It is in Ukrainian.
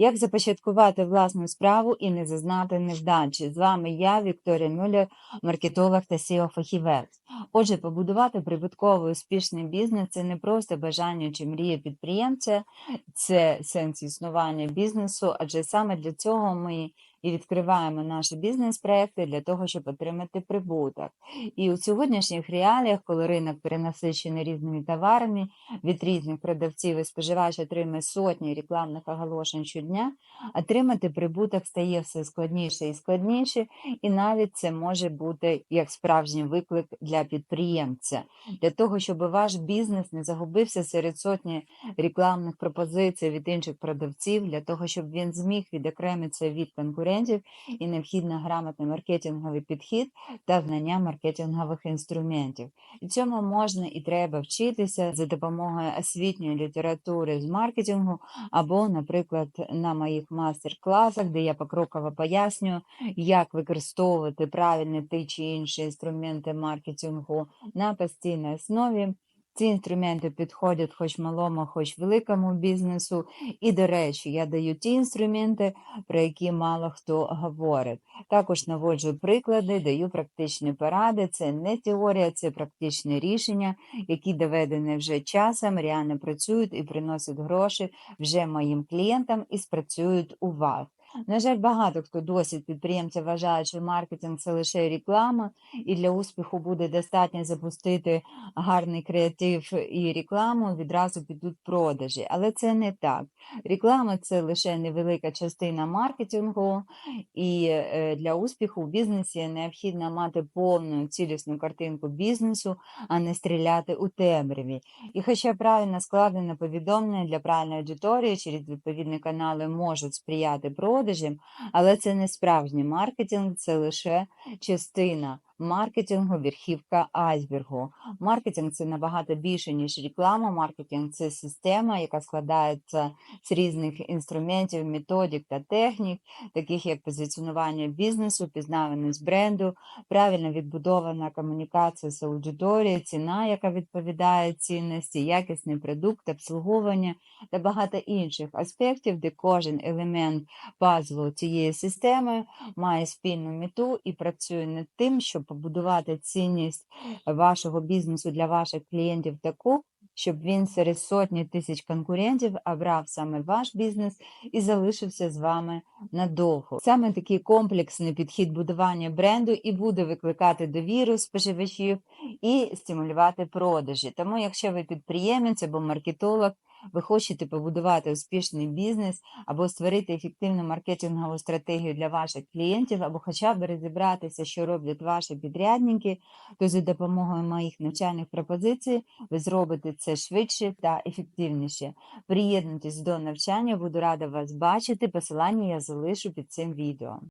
Як започаткувати власну справу і не зазнати невдачі? З вами я, Вікторія Мюллер, маркетолог та SEO-фахівець. Отже, побудувати прибутковий успішний бізнес це не просто бажання чи мрія підприємця, це сенс існування бізнесу, адже саме для цього ми і відкриваємо наші бізнес-проекти для того, щоб отримати прибуток. І у сьогоднішніх реаліях, коли ринок перенасичений різними товарами, від різних продавців і споживач отримує сотні рекламних оголошень щодня, отримати прибуток стає все складніше і складніше, і навіть це може бути як справжній виклик для підприємця. Для того, щоб ваш бізнес не загубився серед сотні рекламних пропозицій від інших продавців, для того, щоб він зміг відокремитися від конкурентів, і необхідно грамотний маркетинговий підхід та знання маркетингових інструментів. І цьому можна і треба вчитися за допомогою освітньої літератури з маркетингу, або, наприклад, на моїх мастер-класах, де я покроково пояснюю, як використовувати правильні ті чи інші інструменти маркетингу на постійній основі. Ці інструменти підходять хоч малому, хоч великому бізнесу. І, до речі, я даю ті інструменти, про які мало хто говорить. Також наводжу приклади, даю практичні поради. Це не теорія, це практичні рішення, які доведені вже часом, реально працюють і приносять гроші вже моїм клієнтам і спрацюють у вас. На жаль, багато хто досить підприємця вважає, що маркетинг це лише реклама, і для успіху буде достатньо запустити гарний креатив і рекламу, відразу підуть продажі. Але це не так. Реклама це лише невелика частина маркетингу, і е, для успіху в бізнесі необхідно мати повну цілісну картинку бізнесу, а не стріляти у темряві. І хоча правильно складене повідомлення для правильної аудиторії через відповідні канали можуть сприяти продажам, але це не справжній маркетинг, це лише частина маркетингу, верхівка айсбергу. Маркетинг це набагато більше, ніж реклама. Маркетинг це система, яка складається з різних інструментів, методик та технік, таких як позиціонування бізнесу, пізнаваність бренду, правильно відбудована комунікація з аудиторією, ціна, яка відповідає цінності, якісний продукт, обслуговування та багато інших аспектів, де кожен елемент пазлу цієї системи має спільну мету і працює над тим, щоб побудувати цінність вашого бізнесу для ваших клієнтів таку, щоб він серед сотні тисяч конкурентів обрав саме ваш бізнес і залишився з вами надовго. Саме такий комплексний підхід будування бренду і буде викликати довіру споживачів і стимулювати продажі. Тому, якщо ви підприємець або маркетолог, ви хочете побудувати успішний бізнес або створити ефективну маркетингову стратегію для ваших клієнтів, або хоча б розібратися, що роблять ваші підрядники, то за допомогою моїх навчальних пропозицій ви зробите це швидше та ефективніше. Приєднуйтесь до навчання, буду рада вас бачити. Посилання я залишу під цим відео.